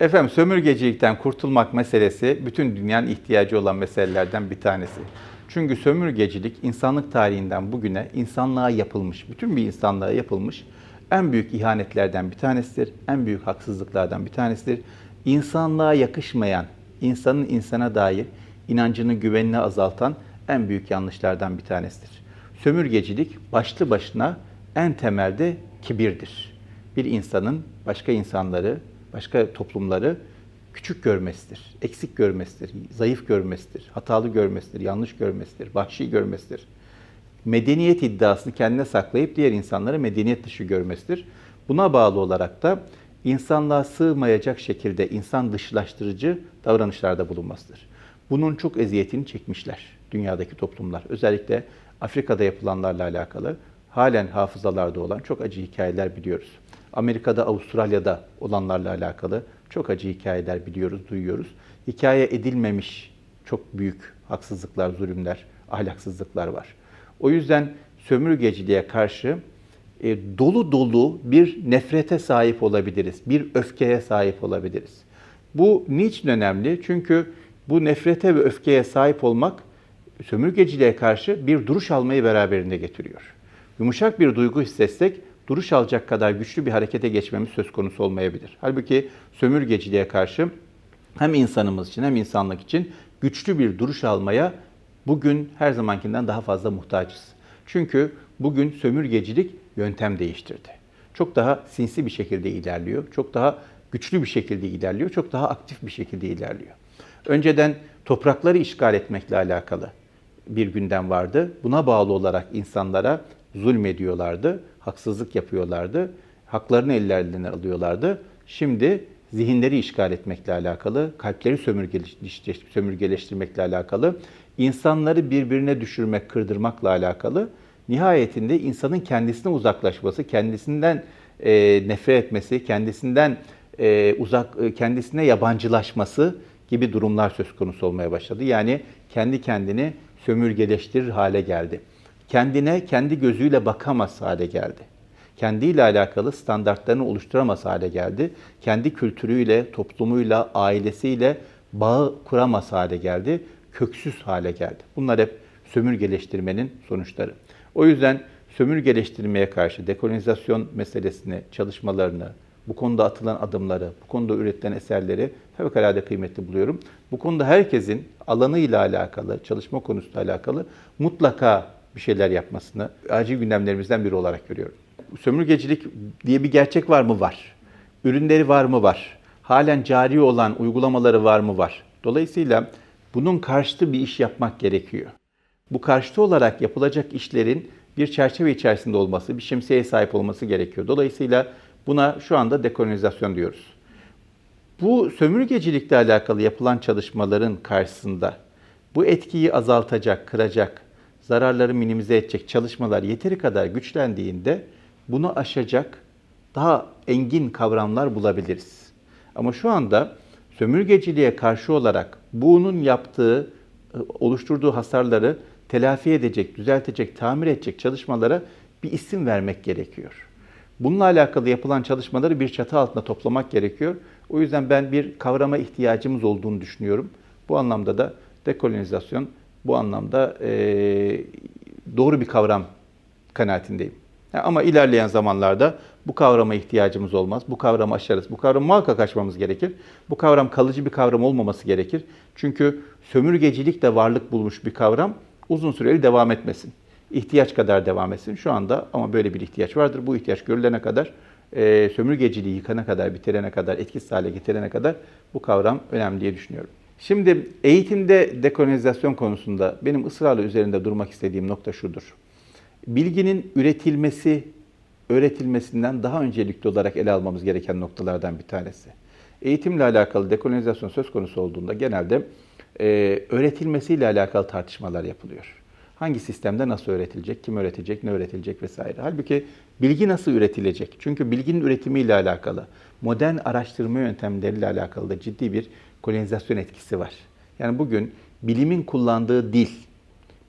Efendim sömürgecilikten kurtulmak meselesi bütün dünyanın ihtiyacı olan meselelerden bir tanesi. Çünkü sömürgecilik insanlık tarihinden bugüne insanlığa yapılmış, bütün bir insanlığa yapılmış en büyük ihanetlerden bir tanesidir. En büyük haksızlıklardan bir tanesidir. İnsanlığa yakışmayan, insanın insana dair inancını, güvenini azaltan en büyük yanlışlardan bir tanesidir. Sömürgecilik başlı başına en temelde kibirdir. Bir insanın başka insanları, başka toplumları küçük görmesidir, eksik görmesidir, zayıf görmesidir, hatalı görmesidir, yanlış görmesidir, vahşi görmesidir. Medeniyet iddiasını kendine saklayıp diğer insanları medeniyet dışı görmesidir. Buna bağlı olarak da insanlığa sığmayacak şekilde insan dışlaştırıcı davranışlarda bulunmasıdır. Bunun çok eziyetini çekmişler dünyadaki toplumlar. Özellikle Afrika'da yapılanlarla alakalı halen hafızalarda olan çok acı hikayeler biliyoruz. Amerika'da, Avustralya'da olanlarla alakalı çok acı hikayeler biliyoruz, duyuyoruz. Hikaye edilmemiş çok büyük haksızlıklar, zulümler, ahlaksızlıklar var. O yüzden sömürgeciliğe karşı e, dolu dolu bir nefrete sahip olabiliriz, bir öfkeye sahip olabiliriz. Bu niçin önemli? Çünkü bu nefrete ve öfkeye sahip olmak sömürgeciliğe karşı bir duruş almayı beraberinde getiriyor. Yumuşak bir duygu hissetsek duruş alacak kadar güçlü bir harekete geçmemiz söz konusu olmayabilir. Halbuki sömürgeciliğe karşı hem insanımız için hem insanlık için güçlü bir duruş almaya bugün her zamankinden daha fazla muhtacız. Çünkü bugün sömürgecilik yöntem değiştirdi. Çok daha sinsi bir şekilde ilerliyor. Çok daha güçlü bir şekilde ilerliyor. Çok daha aktif bir şekilde ilerliyor. Önceden toprakları işgal etmekle alakalı bir gündem vardı. Buna bağlı olarak insanlara zulmediyorlardı, haksızlık yapıyorlardı, haklarını ellerinden alıyorlardı. Şimdi zihinleri işgal etmekle alakalı, kalpleri sömürgeleştirmekle alakalı, insanları birbirine düşürmek, kırdırmakla alakalı, nihayetinde insanın kendisine uzaklaşması, kendisinden e, nefret etmesi, kendisinden e, uzak, e, kendisine yabancılaşması gibi durumlar söz konusu olmaya başladı. Yani kendi kendini sömürgeleştirir hale geldi. Kendine kendi gözüyle bakamaz hale geldi. Kendiyle alakalı standartlarını oluşturamaz hale geldi. Kendi kültürüyle, toplumuyla, ailesiyle bağı kuramaz hale geldi. Köksüz hale geldi. Bunlar hep sömürgeleştirmenin sonuçları. O yüzden sömürgeleştirmeye karşı dekolonizasyon meselesini, çalışmalarını, bu konuda atılan adımları, bu konuda üretilen eserleri fevkalade kıymetli buluyorum. Bu konuda herkesin alanıyla alakalı, çalışma konusuyla alakalı mutlaka bir şeyler yapmasını acil gündemlerimizden biri olarak görüyorum. Sömürgecilik diye bir gerçek var mı? Var. Ürünleri var mı? Var. Halen cari olan uygulamaları var mı? Var. Dolayısıyla bunun karşıtı bir iş yapmak gerekiyor. Bu karşıtı olarak yapılacak işlerin bir çerçeve içerisinde olması, bir şemsiyeye sahip olması gerekiyor. Dolayısıyla buna şu anda dekolonizasyon diyoruz. Bu sömürgecilikle alakalı yapılan çalışmaların karşısında bu etkiyi azaltacak, kıracak, zararları minimize edecek çalışmalar yeteri kadar güçlendiğinde bunu aşacak daha engin kavramlar bulabiliriz. Ama şu anda sömürgeciliğe karşı olarak bunun yaptığı, oluşturduğu hasarları telafi edecek, düzeltecek, tamir edecek çalışmalara bir isim vermek gerekiyor. Bununla alakalı yapılan çalışmaları bir çatı altında toplamak gerekiyor. O yüzden ben bir kavrama ihtiyacımız olduğunu düşünüyorum. Bu anlamda da dekolonizasyon bu anlamda e, doğru bir kavram kanaatindeyim. Ama ilerleyen zamanlarda bu kavrama ihtiyacımız olmaz. Bu kavramı aşarız. Bu kavramı muhakkak aşmamız gerekir. Bu kavram kalıcı bir kavram olmaması gerekir. Çünkü sömürgecilik de varlık bulmuş bir kavram uzun süreli devam etmesin. İhtiyaç kadar devam etsin. Şu anda ama böyle bir ihtiyaç vardır. Bu ihtiyaç görülene kadar, e, sömürgeciliği yıkana kadar, bitirene kadar, etkisiz hale getirene kadar bu kavram önemli diye düşünüyorum. Şimdi eğitimde dekolonizasyon konusunda benim ısrarla üzerinde durmak istediğim nokta şudur. Bilginin üretilmesi, öğretilmesinden daha öncelikli olarak ele almamız gereken noktalardan bir tanesi. Eğitimle alakalı dekolonizasyon söz konusu olduğunda genelde e, öğretilmesiyle alakalı tartışmalar yapılıyor. Hangi sistemde nasıl öğretilecek, kim öğretecek, ne öğretilecek vesaire. Halbuki bilgi nasıl üretilecek? Çünkü bilginin üretimiyle alakalı, modern araştırma yöntemleriyle alakalı da ciddi bir kolonizasyon etkisi var. Yani bugün bilimin kullandığı dil,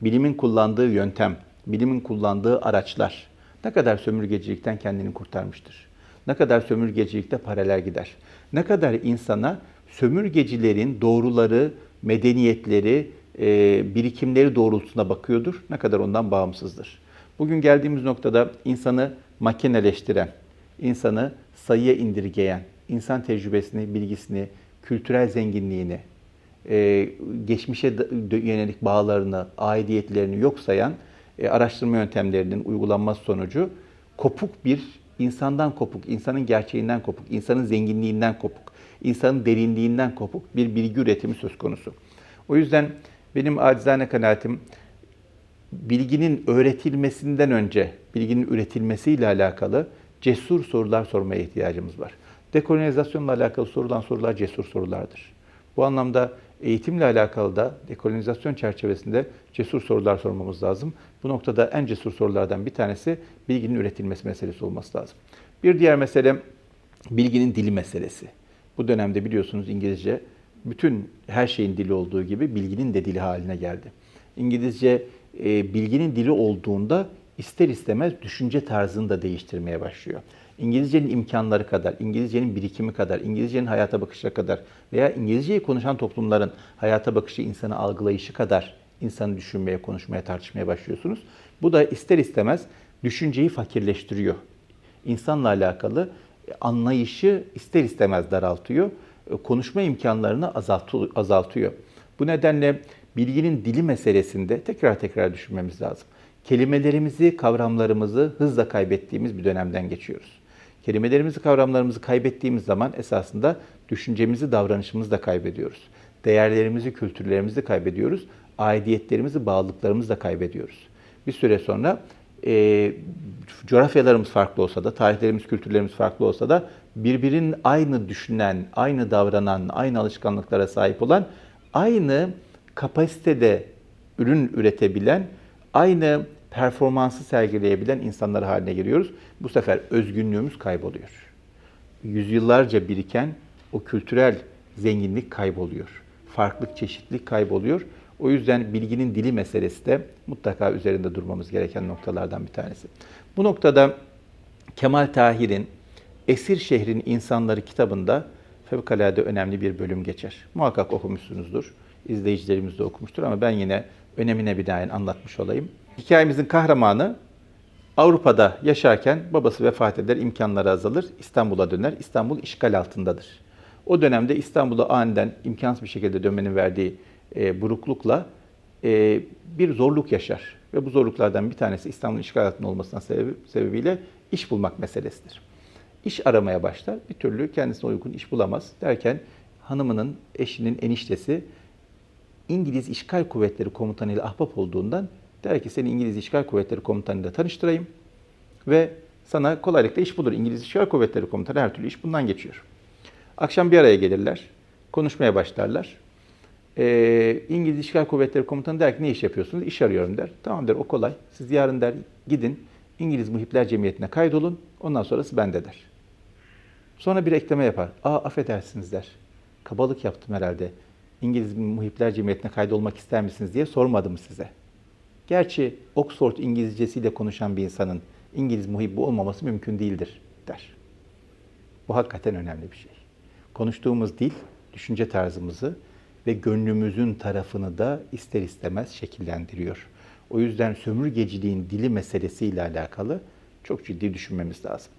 bilimin kullandığı yöntem, bilimin kullandığı araçlar ne kadar sömürgecilikten kendini kurtarmıştır? Ne kadar sömürgecilikte paralel gider? Ne kadar insana sömürgecilerin doğruları, medeniyetleri, e, birikimleri doğrultusuna bakıyordur, ne kadar ondan bağımsızdır. Bugün geldiğimiz noktada insanı makineleştiren, insanı sayıya indirgeyen, insan tecrübesini, bilgisini, kültürel zenginliğini, e, geçmişe yönelik bağlarını, aidiyetlerini yok sayan e, araştırma yöntemlerinin uygulanması sonucu kopuk bir, insandan kopuk, insanın gerçeğinden kopuk, insanın zenginliğinden kopuk, insanın derinliğinden kopuk bir bilgi üretimi söz konusu. O yüzden benim acizane kanaatim bilginin öğretilmesinden önce bilginin üretilmesiyle alakalı cesur sorular sormaya ihtiyacımız var. Dekolonizasyonla alakalı sorulan sorular cesur sorulardır. Bu anlamda eğitimle alakalı da dekolonizasyon çerçevesinde cesur sorular sormamız lazım. Bu noktada en cesur sorulardan bir tanesi bilginin üretilmesi meselesi olması lazım. Bir diğer mesele bilginin dili meselesi. Bu dönemde biliyorsunuz İngilizce bütün her şeyin dili olduğu gibi bilginin de dili haline geldi. İngilizce e, bilginin dili olduğunda ister istemez düşünce tarzını da değiştirmeye başlıyor. İngilizcenin imkanları kadar, İngilizcenin birikimi kadar, İngilizcenin hayata bakışı kadar veya İngilizceyi konuşan toplumların hayata bakışı, insanı algılayışı kadar insanı düşünmeye, konuşmaya, tartışmaya başlıyorsunuz. Bu da ister istemez düşünceyi fakirleştiriyor. İnsanla alakalı anlayışı ister istemez daraltıyor. Konuşma imkanlarını azaltı- azaltıyor. Bu nedenle bilginin dili meselesinde tekrar tekrar düşünmemiz lazım. Kelimelerimizi, kavramlarımızı hızla kaybettiğimiz bir dönemden geçiyoruz. Kelimelerimizi, kavramlarımızı kaybettiğimiz zaman esasında düşüncemizi, davranışımızı da kaybediyoruz. Değerlerimizi, kültürlerimizi kaybediyoruz. Aidiyetlerimizi, bağlılıklarımızı da kaybediyoruz. Bir süre sonra e, coğrafyalarımız farklı olsa da, tarihlerimiz, kültürlerimiz farklı olsa da birbirinin aynı düşünen, aynı davranan, aynı alışkanlıklara sahip olan, aynı kapasitede ürün üretebilen, aynı performansı sergileyebilen insanlar haline geliyoruz. Bu sefer özgünlüğümüz kayboluyor. Yüzyıllarca biriken o kültürel zenginlik kayboluyor. Farklılık, çeşitlilik kayboluyor. O yüzden bilginin dili meselesi de mutlaka üzerinde durmamız gereken noktalardan bir tanesi. Bu noktada Kemal Tahir'in Esir Şehrin İnsanları kitabında fevkalade önemli bir bölüm geçer. Muhakkak okumuşsunuzdur. İzleyicilerimiz de okumuştur ama ben yine önemine binaen anlatmış olayım. Hikayemizin kahramanı Avrupa'da yaşarken babası vefat eder, imkanları azalır, İstanbul'a döner. İstanbul işgal altındadır. O dönemde İstanbul'a aniden imkansız bir şekilde dönmenin verdiği e, buruklukla e, bir zorluk yaşar. Ve bu zorluklardan bir tanesi İstanbul'un işgal altında olmasından sebebi, sebebiyle iş bulmak meselesidir. İş aramaya başlar, bir türlü kendisine uygun iş bulamaz. Derken hanımının, eşinin eniştesi İngiliz İşgal Kuvvetleri Komutanı ile ahbap olduğundan der ki seni İngiliz İşgal Kuvvetleri Komutanı ile tanıştırayım ve sana kolaylıkla iş bulur. İngiliz İşgal Kuvvetleri Komutanı her türlü iş bundan geçiyor. Akşam bir araya gelirler, konuşmaya başlarlar. Ee, İngiliz İşgal Kuvvetleri Komutanı der ki ne iş yapıyorsunuz? İş arıyorum der. Tamam der o kolay. Siz yarın der gidin İngiliz Muhipler Cemiyeti'ne kaydolun. Ondan sonrası bende der. Sonra bir ekleme yapar. Aa affedersiniz der. Kabalık yaptım herhalde. İngiliz Muhipler Cemiyeti'ne kaydolmak ister misiniz diye sormadım size. Gerçi Oxford İngilizcesiyle konuşan bir insanın İngiliz muhibbi olmaması mümkün değildir der. Bu hakikaten önemli bir şey. Konuştuğumuz dil, düşünce tarzımızı ve gönlümüzün tarafını da ister istemez şekillendiriyor. O yüzden sömürgeciliğin dili meselesiyle alakalı çok ciddi düşünmemiz lazım.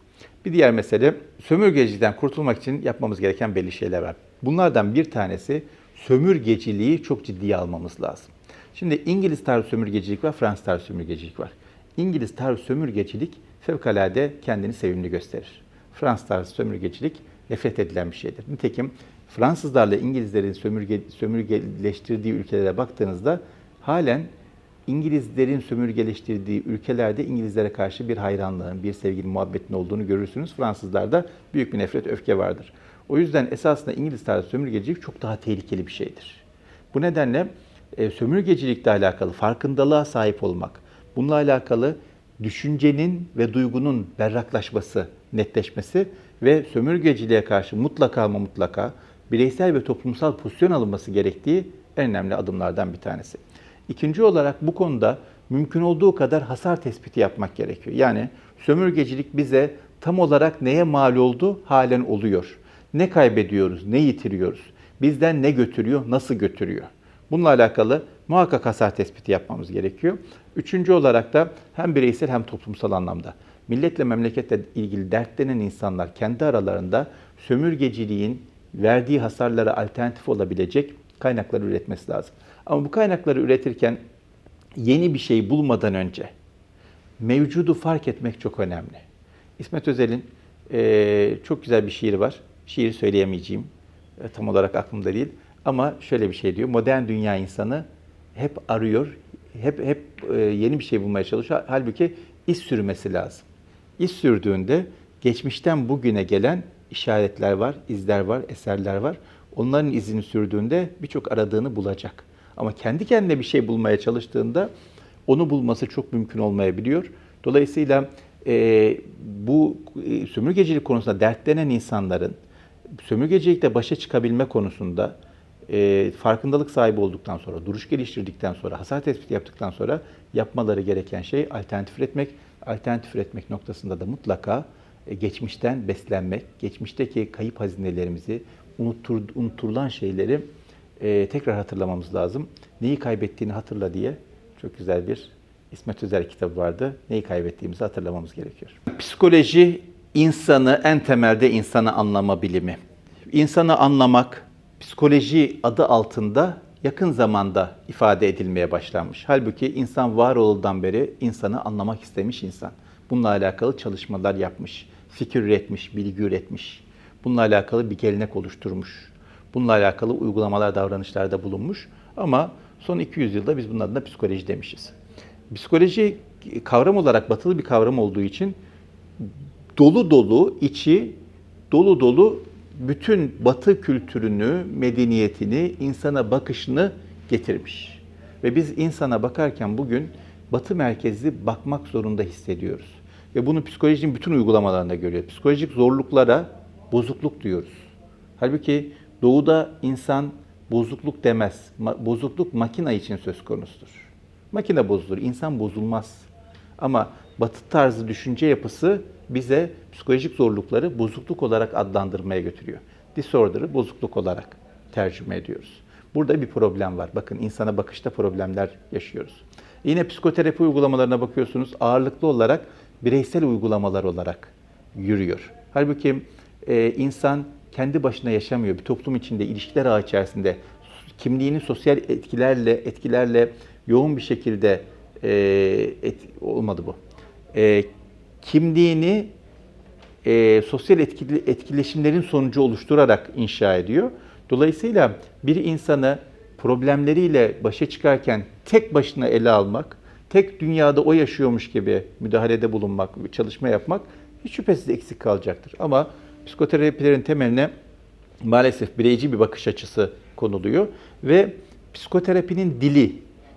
Bir diğer mesele sömürgecilikten kurtulmak için yapmamız gereken belli şeyler var. Bunlardan bir tanesi sömürgeciliği çok ciddiye almamız lazım. Şimdi İngiliz tarzı sömürgecilik var, Fransız tarzı sömürgecilik var. İngiliz tarzı sömürgecilik fevkalade kendini sevimli gösterir. Fransız tarzı sömürgecilik nefret edilen bir şeydir. Nitekim Fransızlarla İngilizlerin sömürge, sömürgeleştirdiği ülkelere baktığınızda halen İngilizlerin sömürgeleştirdiği ülkelerde İngilizlere karşı bir hayranlığın, bir sevginin, muhabbetin olduğunu görürsünüz. Fransızlarda büyük bir nefret, öfke vardır. O yüzden esasında İngiliz tarzı sömürgecilik çok daha tehlikeli bir şeydir. Bu nedenle e, sömürgecilikle alakalı farkındalığa sahip olmak, bununla alakalı düşüncenin ve duygunun berraklaşması, netleşmesi ve sömürgeciliğe karşı mutlaka ama mutlaka bireysel ve toplumsal pozisyon alınması gerektiği en önemli adımlardan bir tanesi. İkinci olarak bu konuda mümkün olduğu kadar hasar tespiti yapmak gerekiyor. Yani sömürgecilik bize tam olarak neye mal oldu halen oluyor. Ne kaybediyoruz, ne yitiriyoruz? Bizden ne götürüyor, nasıl götürüyor? Bununla alakalı muhakkak hasar tespiti yapmamız gerekiyor. Üçüncü olarak da hem bireysel hem toplumsal anlamda milletle memleketle ilgili dertlenen insanlar kendi aralarında sömürgeciliğin verdiği hasarlara alternatif olabilecek kaynakları üretmesi lazım. Ama bu kaynakları üretirken yeni bir şey bulmadan önce mevcudu fark etmek çok önemli. İsmet Özel'in eee, çok güzel bir şiiri var. Şiiri söyleyemeyeceğim. E, tam olarak aklımda değil. Ama şöyle bir şey diyor. Modern dünya insanı hep arıyor, hep hep e, yeni bir şey bulmaya çalışıyor. Halbuki iz sürmesi lazım. İz sürdüğünde geçmişten bugüne gelen işaretler var, izler var, eserler var. Onların izini sürdüğünde birçok aradığını bulacak. Ama kendi kendine bir şey bulmaya çalıştığında onu bulması çok mümkün olmayabiliyor. Dolayısıyla e, bu e, sömürgecilik konusunda dertlenen insanların sömürgecilikle başa çıkabilme konusunda e, farkındalık sahibi olduktan sonra, duruş geliştirdikten sonra, hasar tespiti yaptıktan sonra yapmaları gereken şey alternatif üretmek. Alternatif üretmek noktasında da mutlaka e, geçmişten beslenmek, geçmişteki kayıp hazinelerimizi, unuttur, unutulan şeyleri e, tekrar hatırlamamız lazım. Neyi kaybettiğini hatırla diye çok güzel bir İsmet Özel kitabı vardı. Neyi kaybettiğimizi hatırlamamız gerekiyor. Psikoloji insanı en temelde insanı anlama bilimi. İnsanı anlamak psikoloji adı altında yakın zamanda ifade edilmeye başlanmış. Halbuki insan var olduğundan beri insanı anlamak istemiş insan. Bununla alakalı çalışmalar yapmış, fikir üretmiş, bilgi üretmiş. Bununla alakalı bir gelenek oluşturmuş. Bununla alakalı uygulamalar, davranışlarda bulunmuş. Ama son 200 yılda biz bunun adına psikoloji demişiz. Psikoloji kavram olarak batılı bir kavram olduğu için dolu dolu içi dolu dolu bütün batı kültürünü, medeniyetini, insana bakışını getirmiş. Ve biz insana bakarken bugün batı merkezli bakmak zorunda hissediyoruz. Ve bunu psikolojinin bütün uygulamalarında görüyoruz. Psikolojik zorluklara bozukluk diyoruz. Halbuki doğuda insan bozukluk demez. Bozukluk makina için söz konusudur. Makine bozulur, insan bozulmaz. Ama batı tarzı düşünce yapısı bize psikolojik zorlukları bozukluk olarak adlandırmaya götürüyor. Disorder'ı bozukluk olarak tercüme ediyoruz. Burada bir problem var. Bakın insana bakışta problemler yaşıyoruz. Yine psikoterapi uygulamalarına bakıyorsunuz ağırlıklı olarak bireysel uygulamalar olarak yürüyor. Halbuki e, insan kendi başına yaşamıyor. Bir toplum içinde, ilişkiler ağı içerisinde kimliğini sosyal etkilerle etkilerle yoğun bir şekilde e, et, olmadı bu. E, kimliğini e, sosyal etkili, etkileşimlerin sonucu oluşturarak inşa ediyor. Dolayısıyla bir insanı problemleriyle başa çıkarken tek başına ele almak, tek dünyada o yaşıyormuş gibi müdahalede bulunmak, çalışma yapmak hiç şüphesiz eksik kalacaktır. Ama psikoterapilerin temeline maalesef bireyci bir bakış açısı konuluyor ve psikoterapinin dili,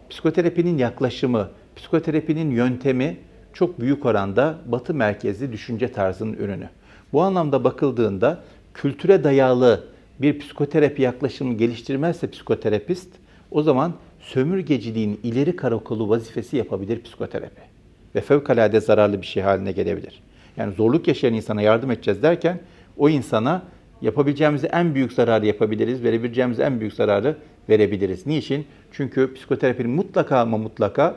psikoterapinin yaklaşımı, psikoterapinin yöntemi çok büyük oranda batı merkezli düşünce tarzının ürünü. Bu anlamda bakıldığında kültüre dayalı bir psikoterapi yaklaşımı geliştirmezse psikoterapist o zaman sömürgeciliğin ileri karakolu vazifesi yapabilir psikoterapi. Ve fevkalade zararlı bir şey haline gelebilir. Yani zorluk yaşayan insana yardım edeceğiz derken o insana yapabileceğimiz en büyük zararı yapabiliriz, verebileceğimiz en büyük zararı verebiliriz. Niçin? Çünkü psikoterapinin mutlaka ama mutlaka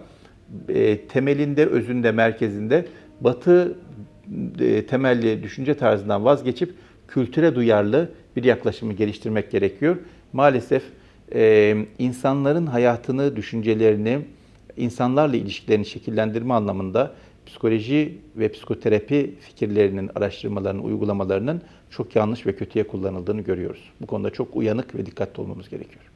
e, temelinde, özünde, merkezinde batı e, temelli düşünce tarzından vazgeçip kültüre duyarlı bir yaklaşımı geliştirmek gerekiyor. Maalesef e, insanların hayatını, düşüncelerini, insanlarla ilişkilerini şekillendirme anlamında psikoloji ve psikoterapi fikirlerinin, araştırmalarının, uygulamalarının çok yanlış ve kötüye kullanıldığını görüyoruz. Bu konuda çok uyanık ve dikkatli olmamız gerekiyor.